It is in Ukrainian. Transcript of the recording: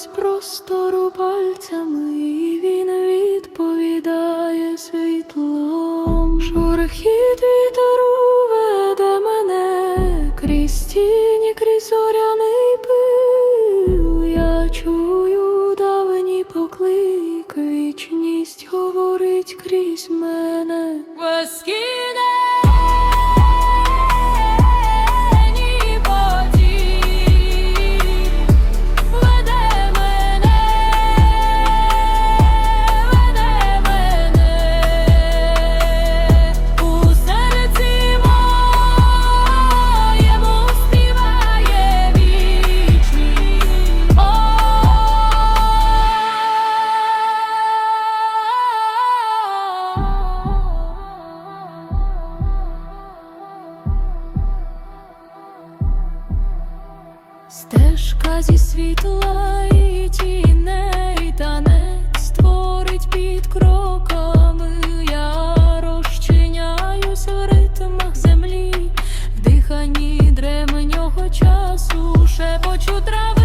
Ось простору пальцями він відповідає світлом. Шорохіт вітеру веде мене крізь тіні, крізь зоряний пил. Я чую давні поклик, вічність говорить крізь мене. стежка зі світла і тіней танець Творить під кроками. Я розчиняюсь в ритмах землі, в диханні дремнього часу шепочу трави.